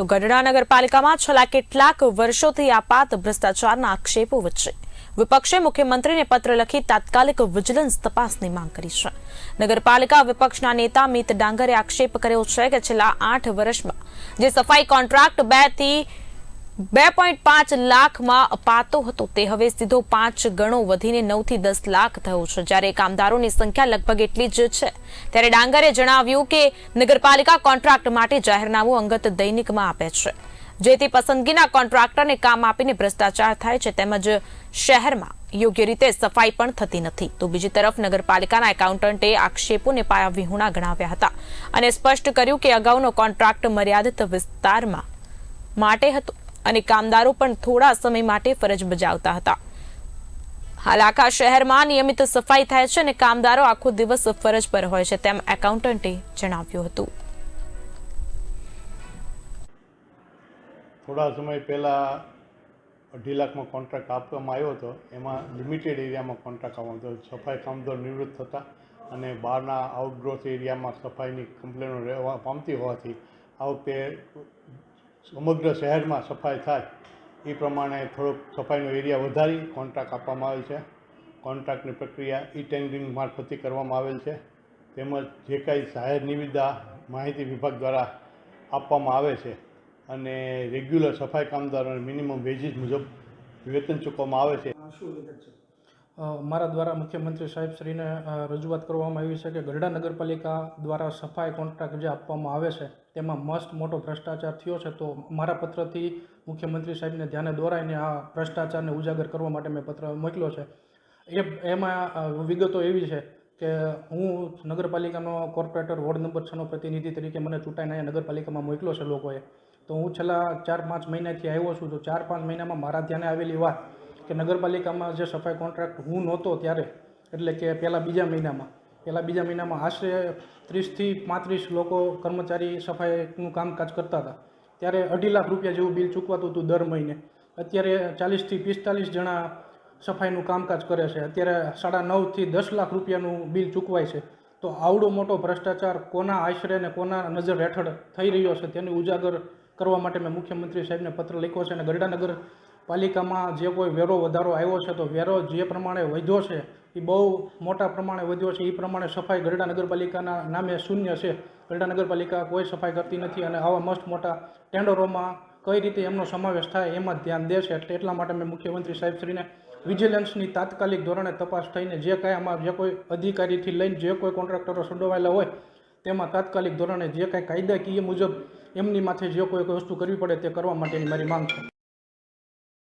ગઢડા નગરપાલિકામાં છેલ્લા કેટલાક વર્ષોથી આપાત ભ્રષ્ટાચારના આક્ષેપો વચ્ચે. વિપક્ષે મુખ્યમંત્રીને પત્ર લખી તાત્કાલિક વિજિલન્સ તપાસની માંગ કરી છે. નગરપાલિકા વિપક્ષના નેતા મિત ડાંગરે આક્ષેપ કર્યો છે કે છેલ્લા આઠ વર્ષમાં જે સફાઈ કોન્ટ્રાક્ટ બેથી બે પોઈન્ટ પાંચ લાખમાં અપાતો હતો. તે હવે સીધો પાંચ ગણો વધીને નવથી દસ લાખ થયો છે. જ્યારે કામદારોની સંખ્યા લગભગ એટલી જ છે. ત્યારે ડાંગરે જણાવ્યું કે નગરપાલિકા કોન્ટ્રાક્ટ માટે જાહેરનામું અંગત દૈનિકમાં આપે છે. જેથી પસંદગીના કોન્ટ્રાક્ટરને કામ આપીને ભ્રષ્ટાચાર થાય છે તેમજ શહેરમાં યોગ્ય રીતે સફાઈ પણ થતી નથી. તો બીજી તરફ નગરપાલિકાના એકાઉન્ટન્ટે આક્ષેપોને પાયા વિહુણા ગણાવ્યા હતા અને સ્પષ્ટ કર્યું કે અગાઉનો કોન્ટ્રાક્ટ મર્યાદિત વિસ્તારમાં માટે હતો. અને કામદારો પણ થોડા સમય માટે ફરજ બજાવતા હતા. હાલ આખા શહેરમાં નિયમિત સફાઈ થાય છે અને કામદારો આખો દિવસ ફરજ પર હોય છે, તેમ એકાઉન્ટન્ટે જણાવ્યું હતું. થોડા સમય પહેલાં અઢી લાખમાં કોન્ટ્રાક્ટ આપવામાં આવ્યો હતો. એમાં લિમિટેડ એરિયામાં કોન્ટ્રાક્ટ આપવામાં હતો. સફાઈ કામદાર નિવૃત્ત થતા અને બહારના આઉટગ્રોથ એરિયામાં સફાઈની કમ્પ્લેનો રહેવા પામતી હોવાથી આ વખતે સમગ્ર શહેરમાં સફાઈ થાય. એ પ્રમાણે થોડોક સફાઈનો એરિયા વધારી કોન્ટ્રાક્ટ આપવામાં આવેલ છે. કોન્ટ્રાક્ટની પ્રક્રિયા ઈ ટેન્ડરિંગ મારફતે કરવામાં આવેલ છે. તેમજ જે કાંઈ જાહેર નિવિદા માહિતી વિભાગ દ્વારા આપવામાં આવે છે અને રેગ્યુલર સફાઈ કામદારોને મિનિમમ વેજીસ મુજબ વેતન ચૂકવવામાં આવે છે. મારા દ્વારા મુખ્યમંત્રી સાહેબશ્રીને રજૂઆત કરવામાં આવી છે કે ગરડા નગરપાલિકા દ્વારા સફાઈ કોન્ટ્રાક્ટ જે આપવામાં આવે છે, તેમાં મસ્ત મોટો ભ્રષ્ટાચાર થયો છે. તો મારા પત્રથી મુખ્યમંત્રી સાહેબને ધ્યાને દોરાઈને આ ભ્રષ્ટાચારને ઉજાગર કરવા માટે મેં પત્ર મોકલ્યો છે. એ, એમાં વિગતો એવી છે કે હું નગરપાલિકાનો કોર્પોરેટર, વોર્ડ નંબર છનો પ્રતિનિધિ તરીકે મને ચૂંટાઈને અહીંયા નગરપાલિકામાં મોકલ્યો છે લોકોએ. તો હું છેલ્લા ચાર પાંચ મહિનાથી આવ્યો છું. તો ચાર પાંચ મહિનામાં મારા ધ્યાને આવેલી વાત કે નગરપાલિકામાં જે સફાઈ કોન્ટ્રાક્ટ હું નહોતો ત્યારે, એટલે કે પહેલાં બીજા મહિનામાં, પહેલાં બીજા મહિનામાં આશરે ત્રીસથી પાંત્રીસ લોકો કર્મચારી સફાઈનું કામકાજ કરતા હતા. ત્યારે અઢી લાખ રૂપિયા જેવું બિલ ચૂકવાતું હતું દર મહિને. અત્યારે ચાલીસથી પિસ્તાલીસ જણા સફાઈનું કામકાજ કરે છે. અત્યારે સાડા નવથી દસ લાખ રૂપિયાનું બિલ ચૂકવાય છે. તો આવડો મોટો ભ્રષ્ટાચાર કોના આશરે અને કોના નજર હેઠળ થઈ રહ્યો છે તેની ઉજાગર કરવા માટે મેં મુખ્યમંત્રી સાહેબને પત્ર લખ્યો છે અને ગરડા નગર પાલિકામાં જે કોઈ વેરો વધારો આવ્યો છે, તો વેરો જે પ્રમાણે વધ્યો છે, એ બહુ મોટા પ્રમાણે વધ્યો છે. એ પ્રમાણે સફાઈ ગરડા નગરપાલિકાના નામે શૂન્ય છે. ગરડા નગરપાલિકા કોઈ સફાઈ કરતી નથી અને આવા મસ્ત મોટા ટેન્ડરોમાં કઈ રીતે એમનો સમાવેશ થાય એમાં ધ્યાન દેશે એટલે એટલા માટે મેં મુખ્યમંત્રી સાહેબશ્રીને વિજિલન્સની તાત્કાલિક ધોરણે તપાસ થઈને જે કાંઈ આમાં જે કોઈ અધિકારીથી લઈને જે કોઈ કોન્ટ્રાક્ટરો સંડોવાયેલા હોય, તેમાં તાત્કાલિક ધોરણે જે કાંઈ કાયદાકીય મુજબ એમની માથે જે કોઈ વસ્તુ કરવી પડે તે કરવા માટેની મારી માંગ છે.